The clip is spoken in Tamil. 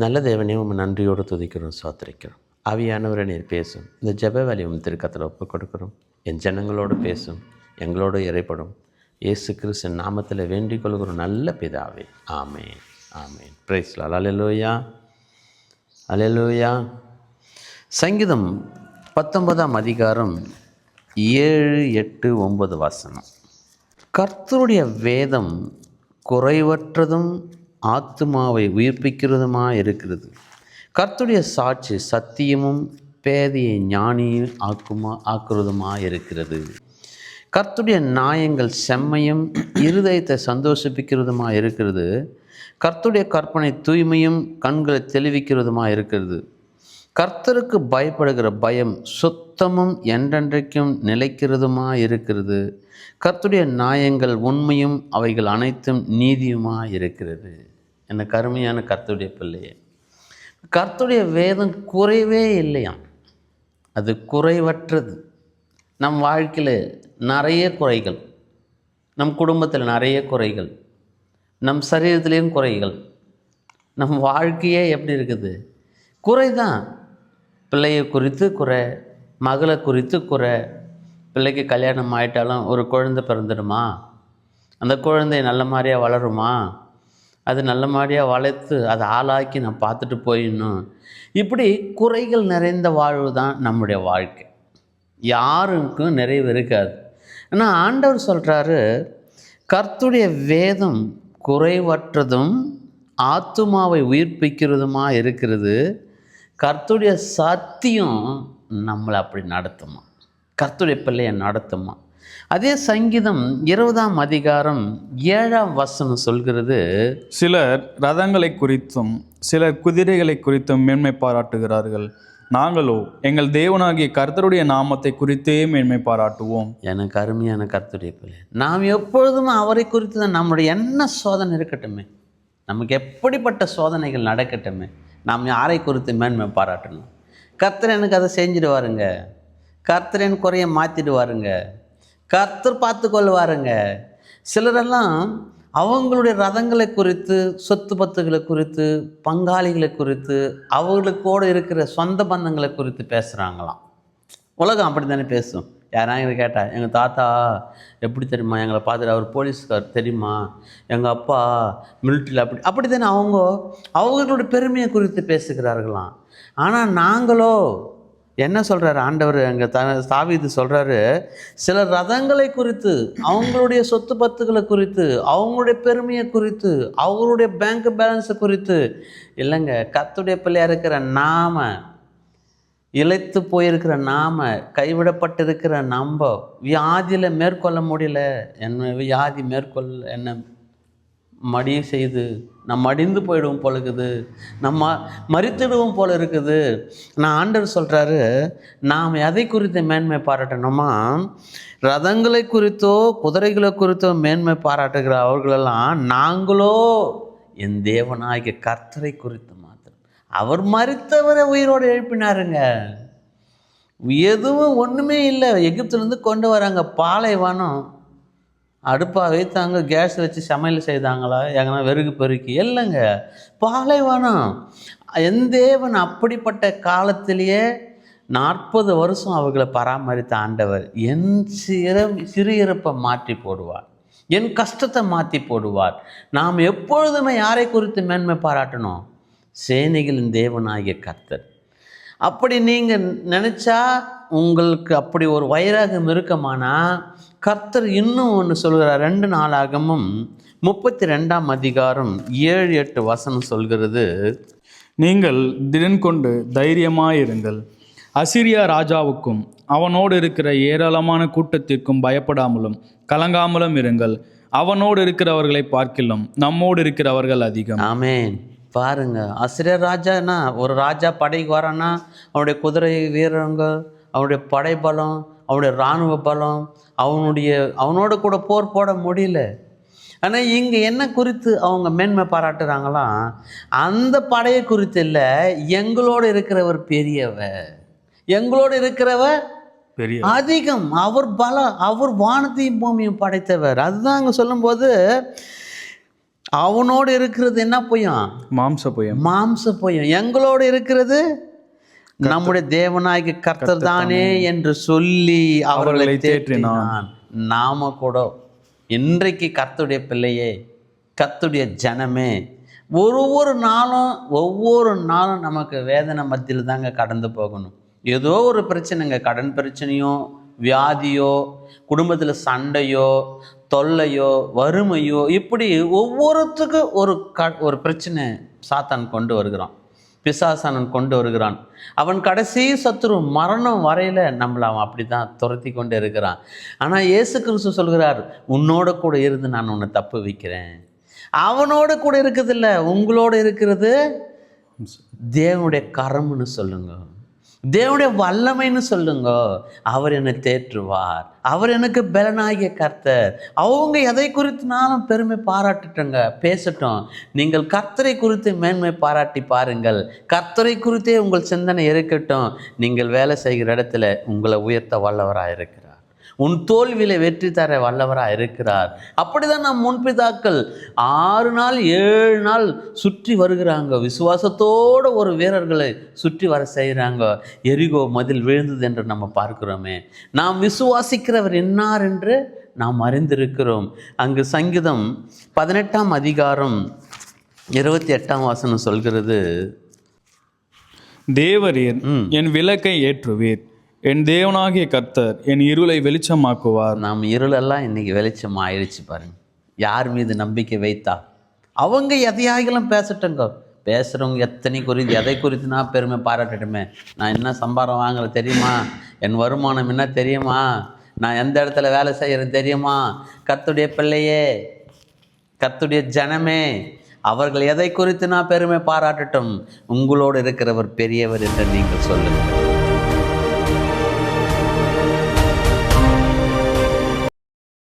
நல்ல தேவனே உங்கள் நன்றியோடு துதிக்கிறோம் சோத்திரிக்கிறோம். ஆவியானவரை நீர் பேசும். இந்த ஜப வேலையை உன் திருக்கத்தில் ஒப்புக் கொடுக்குறோம். என் ஜனங்களோடு பேசும் எங்களோடு இறைப்படும். இயேசு கிறிஸ்து நாமத்தில் வேண்டிக் கொள்கிறோம் நல்ல பிதாவே. ஆமேன். ஆமேன். பிரைஸ்லால் அலலோயா அலலோயா சங்கீதம் பத்தொன்பதாம் அதிகாரம் ஏழு எட்டு ஒன்பது வாசனம். கர்த்தருடைய வேதம் குறைவற்றதும் ஆத்துமாவை உயிர்ப்பிக்கிறதுமாக இருக்கிறது கர்த்துடைய சாட்சி சத்தியமும் பேதையை ஞானியும் ஆக்குமா ஆக்குறதுமாக இருக்கிறது கர்த்துடைய நியாயங்கள் செம்மையும் இருதயத்தை சந்தோஷிப்பிக்கிறதுமாக இருக்கிறது கர்த்துடைய கற்பனை தூய்மையும் கண்களை தெளிவிக்கிறதுமாக இருக்கிறது கர்த்தருக்கு பயப்படுகிற பயம் சுத்தமும் என்றென்றைக்கும் நிலைக்கிறதுமா இருக்கிறது கர்த்துடைய நியாயங்கள் உண்மையும் அவைகள் அனைத்தும் நீதியுமாக இருக்கிறது என்ன கருமையான கர்த்துடைய பிள்ளையே. கர்த்துடைய வேதம் குறைவே இல்லையாம். அது குறைவற்றது. நம் வாழ்க்கையில் நிறைய குறைகள். நம் குடும்பத்தில் நிறைய குறைகள். நம் சரீரத்திலையும் குறைகள். நம் வாழ்க்கையே எப்படி இருக்குது? குறை தான் பிள்ளையை குறித்து குறை மகளை குறித்து குறை பிள்ளைக்கு கல்யாணம் ஆயிட்டாலும் ஒரு குழந்தை பிறந்துடுமா? அந்த குழந்தை நல்ல மாதிரியாக வளருமா? அது நல்ல மாதிரியாக வளர்த்து அதை ஆளாக்கி நான் பார்த்துட்டு போயிடணும். இப்படி குறைகள் நிறைந்த வாழ்வு தான் நம்முடைய வாழ்க்கை. யாருக்கும் நிறைவு இருக்காது. ஆனால் ஆண்டவர் சொல்கிறாரு கர்த்துடைய வேதம் குறைவற்றதும் ஆத்துமாவை உயிர்ப்பிக்கிறதுமாக இருக்கிறது. கர்த்துடைய சத்தியம் நம்மளை அப்படி நடத்துமா? கர்த்துடைய பிள்ளையை நடத்துமா அதே சங்கீதம் இருபதாம் அதிகாரம் ஏழாம் வசனம் சொல்கிறது சிலர் ரதங்களை குறித்தும் சிலர் குதிரைகளை குறித்தும் மேன்மை பாராட்டுகிறார்கள். நாங்களோ எங்கள் தேவனாகிய கர்த்தருடைய நாமத்தை குறித்தே மேன்மை பாராட்டுவோம். எனக்கு அருமையான கர்த்தருடைய பிள்ளை நாம் எப்பொழுதும் அவரை குறித்து தான் நம்முடைய என்ன சோதனை இருக்கட்டுமே நமக்கு எப்படிப்பட்ட சோதனைகள் நடக்கட்டுமே நாம் யாரை குறித்து மேன்மை பாராட்டணும்? கர்த்தர் எனக்கு அதை செஞ்சிடுவாருங்க. கர்த்தரின் குறையை மாற்றிட்டு மாற்றிடுவாருங்க கர்த்தர் பார்த்து கொள்வாருங்க சிலரெல்லாம் அவங்களுடைய ரதங்களை குறித்து சொத்து பத்துகளை குறித்து பங்காளிகளை குறித்து அவங்களுக்கோடு இருக்கிற சொந்த பந்தங்களை குறித்து பேசுகிறாங்களாம் உலகம் அப்படி தானே பேசும் யாராவது கேட்டா எங்கள் தாத்தா எப்படி தெரியுமா? எங்களை பார்த்துட்டு அவர் போலீஸ்கார் தெரியுமா? எங்கள் அப்பா மிலிட்ரியில் அப்படி அப்படி தானே அவங்க அவங்களுடைய பெருமையை குறித்து பேசுகிறார்களாம். ஆனால் நாங்களோ என்ன சொல்கிறாரு ஆண்டவர்? எங்கள் த தாவீது சொல்கிறாரு சில ரதங்களை குறித்து அவங்களுடைய சொத்து பத்துக்களை குறித்து அவங்களுடைய பெருமையை குறித்து அவங்களுடைய பேங்க் பேலன்ஸை குறித்து இல்லைங்க கத்துடைய பிள்ளையாக இருக்கிற நாம இழைத்து போயிருக்கிற நாம கைவிடப்பட்டிருக்கிற நம்ம வியாதியில் மேற்கொள்ள முடியல என்ன வியாதி மேற்கொள்ள என்ன மடிய செய்து நம்ம மடிந்து போயிடுவோம் போல இருக்குது நம்ம மறித்திடுவோம் போல இருக்குது. நான் ஆண்டவர் சொல்கிறாரு நாம் எதை குறித்து மேன்மை பாராட்டணுமா? ரதங்களை குறித்தோ குதிரைகளை குறித்தோ மேன்மை பாராட்டுகிற அவர்களெல்லாம் நாங்களோ என் தேவனாகிய கர்த்தரை குறித்து மாத்திரம். அவர் மறித்தவரை உயிரோடு எழுப்பினாருங்க. எதுவும் ஒன்றுமே இல்லை. எகிப்துலேருந்து கொண்டு வராங்க பாலைவனம். அடுப்பாக வைத்தாங்க கேஸ் வச்சு சமையல் செய்தாங்களா? எங்கன்னா வெறுகு பெருக்கி. இல்லைங்க. பாலைவனம். என் தேவன் அப்படிப்பட்ட காலத்திலேயே நாற்பது வருஷம் அவர்களை பராமரித்த ஆண்டவர் என் சிற சிறு இறப்பை மாற்றி போடுவார். என் கஷ்டத்தை மாற்றி போடுவார். நாம் எப்பொழுதுமே யாரை குறித்து மேன்மை பாராட்டணும்? சேனைகளின் தேவனாகிய கர்த்தர். அப்படி நீங்கள் நினச்சா உங்களுக்கு அப்படி ஒரு வைராகம் இருக்குமானா? கர்த்தர் இன்னும் ஒன்று சொல்கிறார். ரெண்டு நாளாகமும் முப்பத்தி ரெண்டாம் அதிகாரம் ஏழு எட்டு வசனம் சொல்கிறது நீங்கள் திடன் கொண்டு தைரியமாயிருங்கள். அசிரியா ராஜாவுக்கும் அவனோடு இருக்கிற ஏராளமான கூட்டத்திற்கும் பயப்படாமலும் கலங்காமலும் இருங்கள். அவனோடு இருக்கிறவர்களை பார்க்கிலும் நம்மோடு இருக்கிறவர்கள் அதிகம். ஆமேன். பாருங்க அசிரியர் ராஜானா ஒரு ராஜா படைக்கு வரான்னா அவனுடைய குதிரை வீரங்க அவனுடைய படைபலம் அவனுடைய இராணுவ பலம் அவனுடைய அவனோட கூட போர் போட முடியல. ஆனால் இங்கே என்ன குறித்து அவங்க மேன்மை பாராட்டுறாங்களாம் அந்த படையை குறித்து இல்லை எங்களோடு இருக்கிறவர் பெரியவர். எங்களோடு இருக்கிறவர் பெரிய அதிகம். அவர் பலம் அவர் வானத்தையும் பூமியும் படைத்தவர். அதுதான் அங்கே சொல்லும்போது அவனோடு இருக்கிறது என்ன பொய்யும் மாம்ச புயம். மாம்ச பொய்யும் எங்களோடு இருக்கிறது நம்முடைய தேவனாகிய கர்த்தர் தானே என்று சொல்லி அவர்களை தேற்றினான். நாம கூட இன்றைக்கு கர்த்தருடைய பிள்ளையே கர்த்தருடைய ஜனமே ஒரு ஒரு நாளும் ஒவ்வொரு நாளும் நமக்கு வேதனை மத்தியில் தாங்க கடந்து போகணும். ஏதோ ஒரு பிரச்சனைங்க கடன் பிரச்சனையோ வியாதியோ குடும்பத்தில் சண்டையோ தொல்லையோ வறுமையோ இப்படி ஒவ்வொருத்துக்கும் ஒரு க ஒரு பிரச்சனை சாத்தான் கொண்டு வருகிறான். பிசாசானன் கொண்டு வருகிறான். அவன் கடைசி சத்துரு மரணம் வரையில நம்மளை அவன் அப்படி தான் துரத்தி கொண்டு இருக்கிறான். ஆனால் இயேசு கிறிஸ்து சொல்கிறார் உன்னோட கூட இருந்து நான் உன்னை தப்பு வைக்கிறேன். அவனோட கூட இருக்கிறதில்ல உங்களோட இருக்கிறது தேவனுடைய கரம்னு சொல்லுங்க. தேவனுடைய வல்லமைன்னு சொல்லுங்க. அவர் என்னை தேற்றுவார். அவர் எனக்கு பலனாகிய கர்த்தர். அவங்க எதை குறித்துனாலும் பெருமை பாராட்டுட்டங்க. பேசட்டும். நீங்கள் கர்த்தரை குறித்து மேன்மை பாராட்டி பாருங்கள். கர்த்தரை குறித்தே உங்கள் சிந்தனை இருக்கட்டும். நீங்கள் வேலை செய்கிற இடத்துல உங்களை உயர்த்த வல்லவராக இருக்கு உன் தோல்வியில வெற்றி தர வல்லவராக இருக்கிறார். அப்படிதான் நம் முன்பிதாக்கள் ஆறு நாள் ஏழு நாள் சுற்றி வருகிறாங்க. விசுவாசத்தோட ஒரு வீரர்களை சுற்றி வர செய்கிறாங்க. எரிகோ மதில் விழுந்தது என்று நம்ம பார்க்கிறோமே. நாம் விசுவாசிக்கிறவர் என்னார் என்று நாம் அறிந்திருக்கிறோம். அங்கு சங்கீதம் பதினெட்டாம் அதிகாரம் இருபத்தி எட்டாம் வசனம் சொல்கிறது தேவரீர் என் விளக்கை ஏற்றுவீர். என் தேவனாகிய கர்த்தர் என் இருளை வெளிச்சமாக்குவார். நாம் இருளெல்லாம் இன்னைக்கு வெளிச்சம் ஆயிடுச்சு பாருங்க. யார் மீது நம்பிக்கை வைத்தா? அவங்க எதையாகிலும் பேசட்டங்க. பேசுகிறவங்க எத்தனை குறித்து எதை குறித்து நான் பெருமை பாராட்டட்டுமே? நான் என்ன சம்பாரம் வாங்குறது தெரியுமா? என் வருமானம் என்ன தெரியுமா? நான் எந்த இடத்துல வேலை செய்கிறேன் தெரியுமா? கத்துடைய பிள்ளையே கத்துடைய ஜனமே அவர்கள் எதை குறித்து நான் பெருமை பாராட்டட்டும்? உங்களோடு இருக்கிறவர் பெரியவர் என்று நீங்கள் சொல்லுங்கள்.